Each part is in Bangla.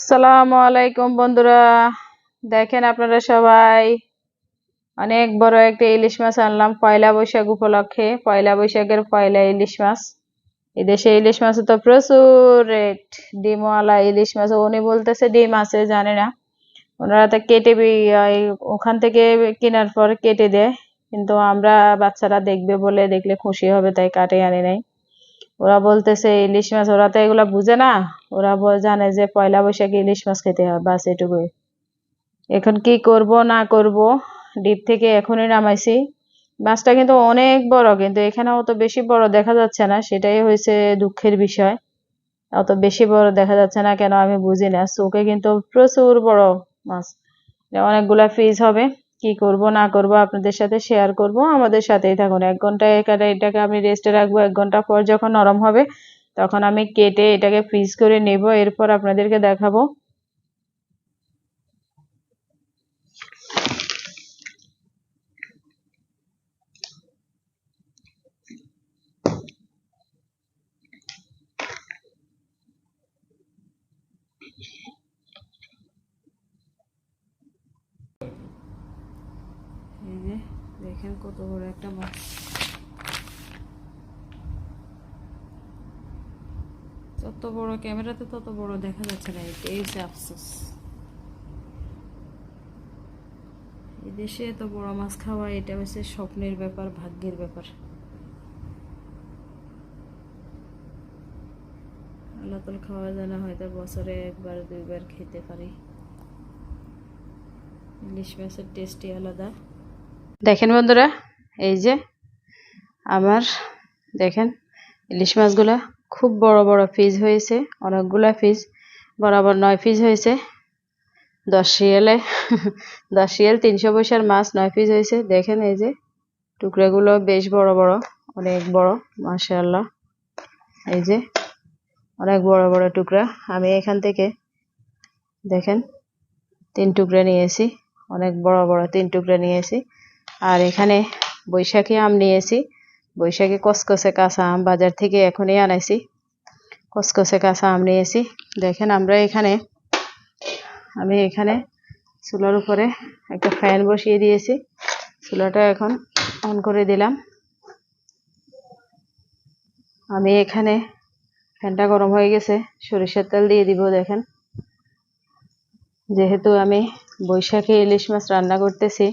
আসসালামু আলাইকুম বন্ধুরা। দেখেন আপনারা সবাই, অনেক বড় একটা ইলিশ মাছ আনলাম, পয়লা বৈশাখ উপলক্ষে। পয়লা বৈশাখের পয়লা ইলিশ মাছ। এদেশে ইলিশ মাছ তো প্রচুর রেট। ডিমওয়ালা ইলিশ মাছ, উনি বলতেছে ডিম আছে, জানে না। ওনারা তো কেটে ওখান থেকে কেনার পর কেটে দেয়। কিন্তু আমরা বাচ্চারা দেখবে বলে দেখলে খুশি হবে, তাই কাটে, আনি নাই। ওরা বলতেছে ইলিশ মাছ, ওরা তো এগুলা বুঝে না। ওরা জানে যে পয়লা বৈশাখে ইলিশ মাছ খেতে হয় বাস এটুকুই। এখন কি করব, না করব, ডিপ থেকে এখনই নামাইছি। মাছটা কিন্তু অনেক বড়, কিন্তু এখানে অত বেশি বড় দেখা যাচ্ছে না, সেটাই হয়েছে দুঃখের বিষয়। অত বেশি বড় দেখা যাচ্ছে না কেন আমি বুঝি না। চোখে কিন্তু প্রচুর বড় মাছ। অনেকগুলা পিস হবে। কি করব, না করব, আপনাদের সাথে শেয়ার করব, আমাদের সাথেই থাকুন। এক ঘণ্টা এখানে এটাকে আমি রেস্টে রাখব, এক ঘণ্টা পর যখন নরম হবে, তখন আমি কেটে এটাকে ফ্রিজ করে নেব, এরপর আপনাদেরকে দেখাবো এই যে দেখেন কত বড় একটা মাছ। যত বড় ক্যামেরাতে তত বড় দেখা যাচ্ছে না এটাই হচ্ছে আফসোস। এই দেশে এত বড় মাছ খাওয়া, এটা হচ্ছে স্বপ্নের ব্যাপার, ভাগ্যের ব্যাপার। আল্লাহ খাওয়া যায় না হয়তো বছরে একবার, দুইবার খেতে পারি। ইলিশ মাছের টেস্টই আলাদা। দেখেন বন্ধুরা, এই যে আমার, দেখেন, ইলিশ মাছগুলা খুব বড় বড় পিস হয়েছে, অনেকগুলা পিস বরাবর নয় পিস হয়েছে। দশ শিয়ালে, দশ রিয়াল তিনশো পয়সার মাছ, নয় পিস হয়েছে। দেখেন এই যে টুকরাগুলো বেশ বড় বড়, অনেক বড়, মাশাআল্লাহ। এই যে অনেক বড় বড় টুকরা। আমি এখান থেকে, দেখেন, তিন টুকরা নিয়েছি, অনেক বড় বড় তিন টুকরা নিয়েছি। আর এখানে বৈশাখী আম নিয়েছি বৈশাখী কসকসে কাঁচা আম বাজার থেকে এখনই আনাইছি। কসকসে কাঁচা আম নিয়েছি দেখেন আমরা এখানে, আমি এখানে চুলার উপরে একটা ফ্যান বসিয়ে দিয়েছি। চুলাটা এখন অন করে দিলাম। আমি এখানে ফ্যানটা গরম হয়ে গেছে, সরিষার তেল দিয়ে দিব দেখেন। যেহেতু আমি বৈশাখে ইলিশ মাছ রান্না করতেছি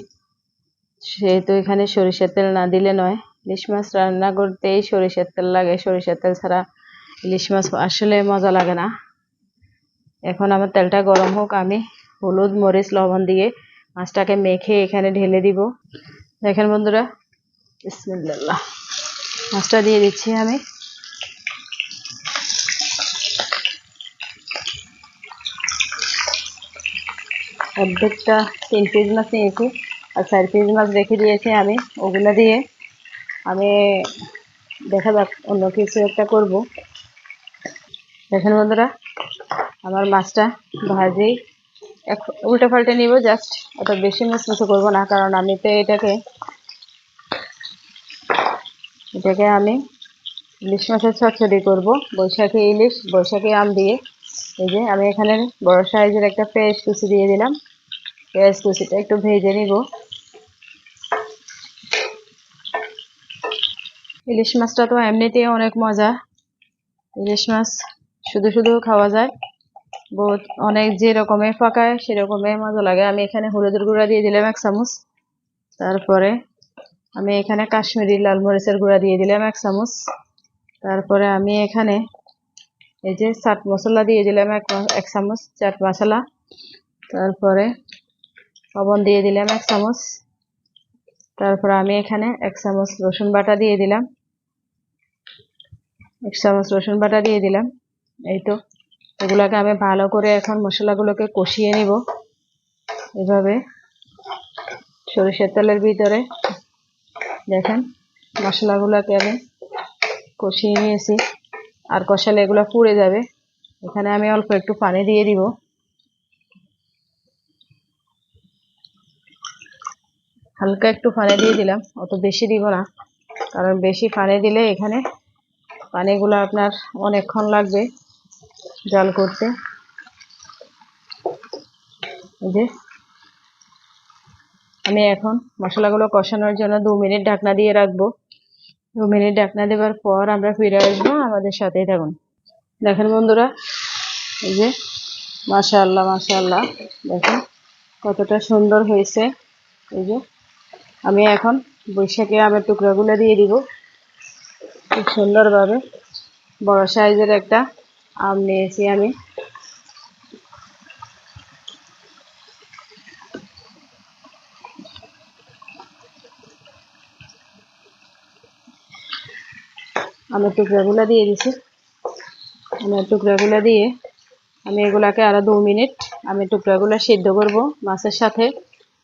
সেহেতু এখানে সরিষার তেল না দিলে নয়। ইলিশ মাছ রান্না করতেই সরিষার তেল লাগে। সরিষার তেল ছাড়া ইলিশ মাছ আসলে মজা লাগে না। এখন আমার তেলটা গরম হোক, আমি হলুদ, মরিচ, লবণ দিয়ে মাছটাকে মেখে এখানে ঢেলে দিব। দেখেন বন্ধুরা, বিসমিল্লাহ। মাছটা দিয়ে দিচ্ছি আমি। অর্ধেকটা তিন পিস মাছ নিয়েছি। আর চার পিস মাছ রেখে দিয়েছি আমি। ওগুলো দিয়ে আমি দেখা যাক অন্য কিছু একটা করব। দেখেন বন্ধুরা, আমার মাছটা ভাজি এক উল্টে পাল্টে নিব জাস্ট অত বেশি মাছ কিছু করব না, কারণ আমি তো এটাকে এটাকে আমি ইলিশ মাছের চচ্চড়ি করব, বৈশাখী ইলিশ, বৈশাখী আম দিয়ে। এই যে আমি এখানে বড় সাইজের একটা পেঁয়াজ কুচি দিয়ে দিলাম। পেঁয়াজ কুচিটা একটু ভেজে নিব। ইলিশ মাছটা তো এমনিতেই অনেক মজা। ইলিশ মাছ শুধু শুধু খাওয়া যায়। বহুত অনেক যে রকমের পাকায় সেরকমের মজা লাগে। আমি এখানে হলুদের গুঁড়া দিয়ে দিলাম এক চামচ। তারপরে আমি এখানে কাশ্মীরি লাল মরিচের গুঁড়া দিয়ে দিলাম এক চামচ। তারপরে আমি এখানে এই যে চাট মশলা দিয়ে দিলাম এক এক চামচ চাট মশলা। তারপরে লবণ দিয়ে দিলাম এক চামচ। তারপরে আমি এখানে এক চামচ রসুন বাটা দিয়ে দিলাম। এক চামচ রসুন বাটা দিয়ে দিলাম। এই তো, এগুলোকে আমি ভালো করে এখন মশলাগুলোকে কষিয়ে নিব। এভাবে সরিষার তেলের ভিতরে দেখেন মশলাগুলোকে আমি কষিয়ে নিয়েছি। আর কষালে এগুলো পুড়ে যাবে। এখানে আমি অল্প একটু পানি দিয়ে দিব। হালকা একটু পানি দিয়ে দিলাম। অত বেশি দিব না। কারণ বেশি পানি দিলে এখানে পানিগুলো আপনার অনেকক্ষণ লাগবে জাল করতে। যে। আমি এখন মশলাগুলো কষানোর জন্য দু মিনিট ঢাকনা দিয়ে রাখব। দু মিনিট ঢাকনা দেওয়ার পর আমরা ফিরে আসব আমাদের সাথেই থাকুন। দেখেন বন্ধুরা, এই যে, মাশাআল্লাহ মাশাআল্লাহ। দেখেন কতটা সুন্দর হয়েছে। এই যে, আমি এখন বৈশাখে আমের টুকরাগুলো দিয়ে দিব। খুব সুন্দরভাবে, বড় সাইজের একটা আম নিয়েছি আমি। আমের টুকরাগুলো দিয়ে দিছি। আমের টুকরাগুলো দিয়ে আমি এগুলাকে আরও দু মিনিট আমি টুকরাগুলো সিদ্ধ করব মাছের সাথে।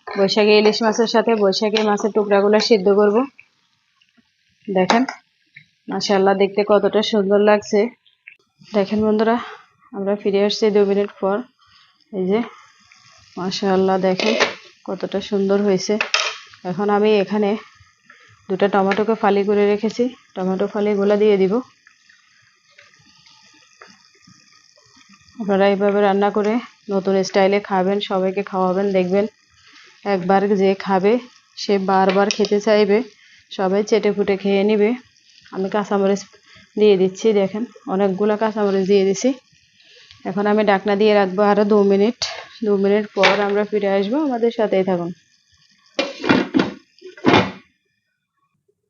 বৈশাখী ইলিশ মাছের সাথে বৈশাখী মাছের টুকরাগুলো সিদ্ধ করব। দেখেন। মাশাআল্লাহ, দেখতে কতটা সুন্দর লাগছে। দেখেন বন্ধুরা, আমরা ফিরে আসছি দু মিনিট পর। এই যে, মাশাআল্লাহ, দেখেন কতটা সুন্দর হয়েছে। এখন আমি এখানে দুটো টমেটোকে ফালি করে রেখেছি। টমেটো ফালিগুলো দিয়ে দিব। আপনারা এইভাবে রান্না করে নতুন স্টাইলে খাবেন, সবাইকে খাওয়াবেন, দেখবেন একবার যে খাবে, সে বারবার খেতে চাইবে, সবাই চেটে ফুটে খেয়ে নিবে। আমি কাঁচামরিচ দিয়ে দিচ্ছি, দেখেন। অনেকগুলো কাঁচামরিচ দিয়ে দিছি। এখন আমি ডাকনা দিয়ে রাখব আরও দু মিনিট। দু মিনিট পর আমরা ফিরে আসব। আমাদের সাথেই থাকুন।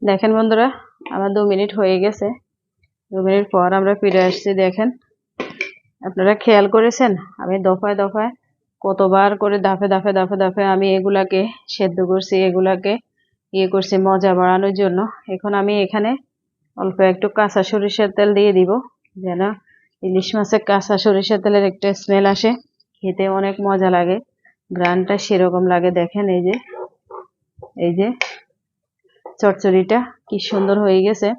দেখেন বন্ধুরা, আমার দু মিনিট হয়ে গেছে। দু মিনিট পর আমরা ফিরে আসছি, দেখেন। আপনারা খেয়াল করেছেন? আমি দফায় দফায় কতবার করে দাফে দাফে দাফে দাফে আমি এগুলাকে সেদ্ধ করছি, এগুলাকে ইয়ে করছি মজা বাড়ানোর জন্য। এখন আমি এখানে অল্প একটু কাঁচা সরিষার তেল দিয়ে দিব, যেন ইলিশ মাছের কাঁচা সরিষার তেলের একটা স্মেল আসে। খেতে অনেক মজা লাগে, গ্রানটা সেরকম লাগে, দেখেন এই যে এই যে চচ্চড়িটা কি সুন্দর হয়ে গেছে।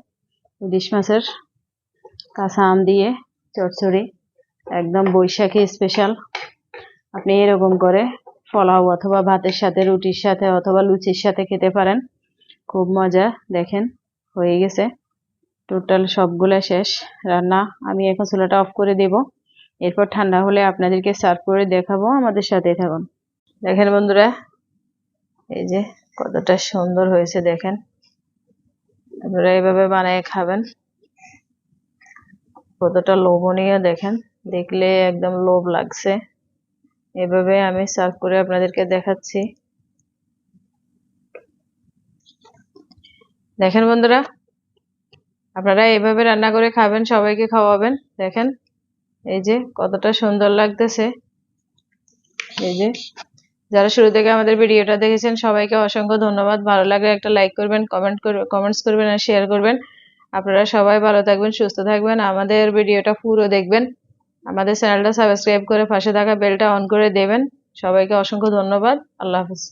ইলিশ মাছের কাঁচা আম দিয়ে চচ্চড়ি, একদম বৈশাখী স্পেশাল আপনি এরকম করে পোলাও অথবা ভাতের সাথে, রুটির সাথে অথবা লুচির সাথে খেতে পারেন, খুব মজা, দেখেন, হয়ে গেছে। টোটাল সবগুলো শেষ। রান্না, আমি এখন চুলাটা অফ করে দেব। এরপর ঠান্ডা হলে আপনাদেরকে সার্ভ করে দেখাবো, আমাদের সাথে থাকুন। দেখেন বন্ধুরা, এই যে কতটা সুন্দর হয়েছে, দেখেন। আপনারা এভাবে বানিয়ে খাবেন। কতটা লোভনীয়, দেখেন। দেখলে একদম লোভ লাগছে। এভাবে আমি সার্ভ করে আপনাদেরকে দেখাচ্ছি। দেখেন বন্ধুরা আপনারা এভাবে রান্না করে খাবেন, সবাইকে খাওয়াবেন। দেখেন, এই যে কতটা সুন্দর লাগতেছে। এই যে যারা শুরু থেকে আমাদের ভিডিওটা দেখেছেন, সবাইকে অসংখ্য ধন্যবাদ। ভালো লাগলে একটা লাইক করবেন কমেন্ট কমেন্টস করবেন আর শেয়ার করবেন। আপনারা সবাই ভালো থাকবেন, সুস্থ থাকবেন। আমাদের ভিডিওটা পুরো দেখবেন। আমাদের চ্যানেলটা সাবস্ক্রাইব করে পাশে থাকা বেলটা অন করে দেবেন। সবাইকে অসংখ্য ধন্যবাদ। আল্লাহ হাফিজ।